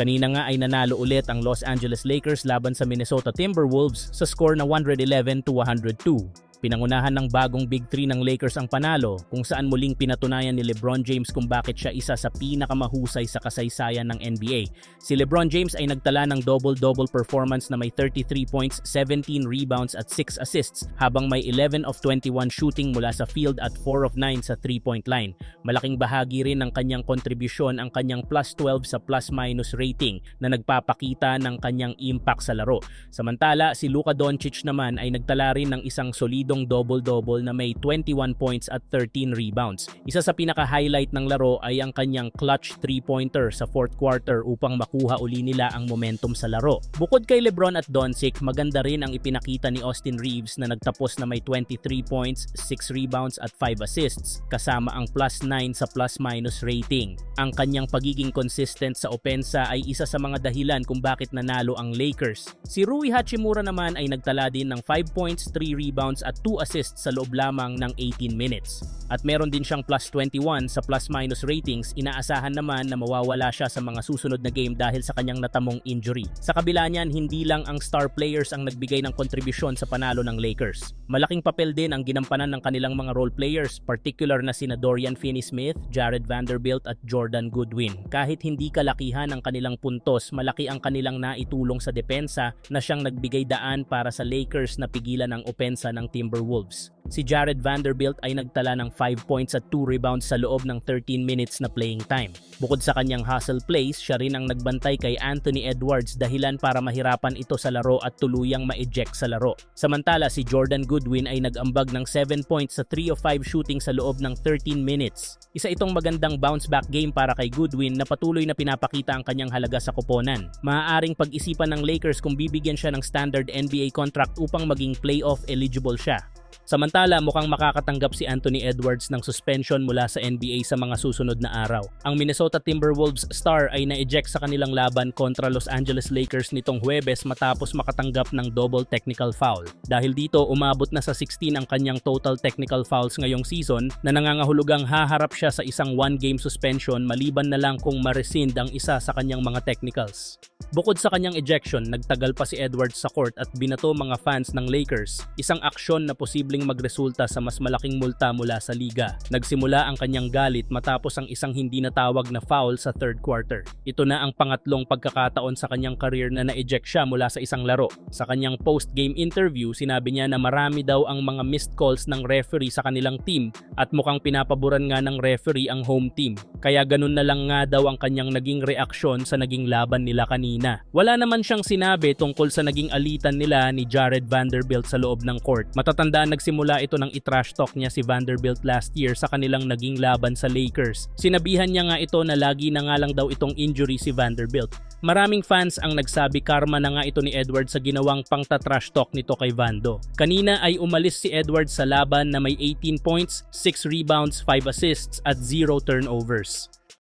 Kanina nga ay nanalo ulit ang Los Angeles Lakers laban sa Minnesota Timberwolves sa score na 111 to 102. Pinangunahan ng bagong Big 3 ng Lakers ang panalo kung saan muling pinatunayan ni LeBron James kung bakit siya isa sa pinakamahusay sa kasaysayan ng NBA. Si LeBron James ay nagtala ng double-double performance na may 33 points, 17 rebounds at 6 assists habang may 11 of 21 shooting mula sa field at 4 of 9 sa 3-point line. Malaking bahagi rin ng kanyang kontribusyon ang kanyang plus 12 sa plus-minus rating na nagpapakita ng kanyang impact sa laro. Samantala, si Luka Doncic naman ay nagtala rin ng isang solidong double-double na may 21 points at 13 rebounds. Isa sa pinaka-highlight ng laro ay ang kanyang clutch 3-pointer sa fourth quarter upang makuha uli nila ang momentum sa laro. Bukod kay Lebron at Doncic, maganda rin ang ipinakita ni Austin Reeves na nagtapos na may 23 points, 6 rebounds at 5 assists kasama ang plus 9 sa plus-minus rating. Ang kanyang pagiging consistent sa opensa ay isa sa mga dahilan kung bakit nanalo ang Lakers. Si Rui Hachimura naman ay nagtala din ng 5 points, 3 rebounds at 2 assists sa loob lamang ng 18 minutes. At meron din siyang plus 21 sa plus-minus ratings, inaasahan naman na mawawala siya sa mga susunod na game dahil sa kanyang natamong injury. Sa kabila niyan, hindi lang ang star players ang nagbigay ng kontribusyon sa panalo ng Lakers. Malaking papel din ang ginampanan ng kanilang mga role players, particular na sina Dorian Finney-Smith, Jared Vanderbilt at Jordan Goodwin. Kahit hindi kalakihan ang kanilang puntos, malaki ang kanilang naitulong sa depensa na siyang nagbigay daan para sa Lakers na pigilan ang opensa ng Timberwolves. Si Jared Vanderbilt ay nagtala ng 5 points at 2 rebounds sa loob ng 13 minutes na playing time. Bukod sa kanyang hustle plays, siya rin ang nagbantay kay Anthony Edwards dahilan para mahirapan ito sa laro at tuluyang ma-eject sa laro. Samantala si Jordan Goodwin ay nag-ambag ng 7 points sa 3 of 5 shooting sa loob ng 13 minutes. Isa itong magandang bounce back game para kay Goodwin na patuloy na pinapakita ang kanyang halaga sa koponan. Maaaring pag-isipan ng Lakers kung bibigyan siya ng standard NBA contract upang maging playoff eligible siya. Samantala, mukhang makakatanggap si Anthony Edwards ng suspension mula sa NBA sa mga susunod na araw. Ang Minnesota Timberwolves star ay na-eject sa kanilang laban kontra Los Angeles Lakers nitong Huwebes matapos makatanggap ng double technical foul. Dahil dito, umabot na sa 16 ang kanyang total technical fouls ngayong season na nangangahulugang haharap siya sa isang one-game suspension maliban na lang kung ma-rescind ang isa sa kanyang mga technicals. Bukod sa kanyang ejection, nagtagal pa si Edwards sa court at binato mga fans ng Lakers, isang aksyon na posibleng magresulta sa mas malaking multa mula sa liga. Nagsimula ang kanyang galit matapos ang isang hindi natawag na foul sa third quarter. Ito na ang pangatlong pagkakataon sa kanyang career na na-eject siya mula sa isang laro. Sa kanyang post-game interview, sinabi niya na marami daw ang mga missed calls ng referee sa kanilang team at mukhang pinapaboran nga ng referee ang home team. Kaya ganun na lang nga daw ang kanyang naging reaksyon sa naging laban nila kanina. Wala naman siyang sinabi tungkol sa naging alitan nila ni Jared Vanderbilt sa loob ng court. Matatandaan nagsimula ito ng itrash talk niya si Vanderbilt last year sa kanilang naging laban sa Lakers. Sinabihan niya nga ito na lagi na nga lang daw itong injury si Vanderbilt. Maraming fans ang nagsabi karma na nga ito ni Edwards sa ginawang pangta-trash talk nito kay Vando. Kanina ay umalis si Edwards sa laban na may 18 points, 6 rebounds, 5 assists at 0 turnovers.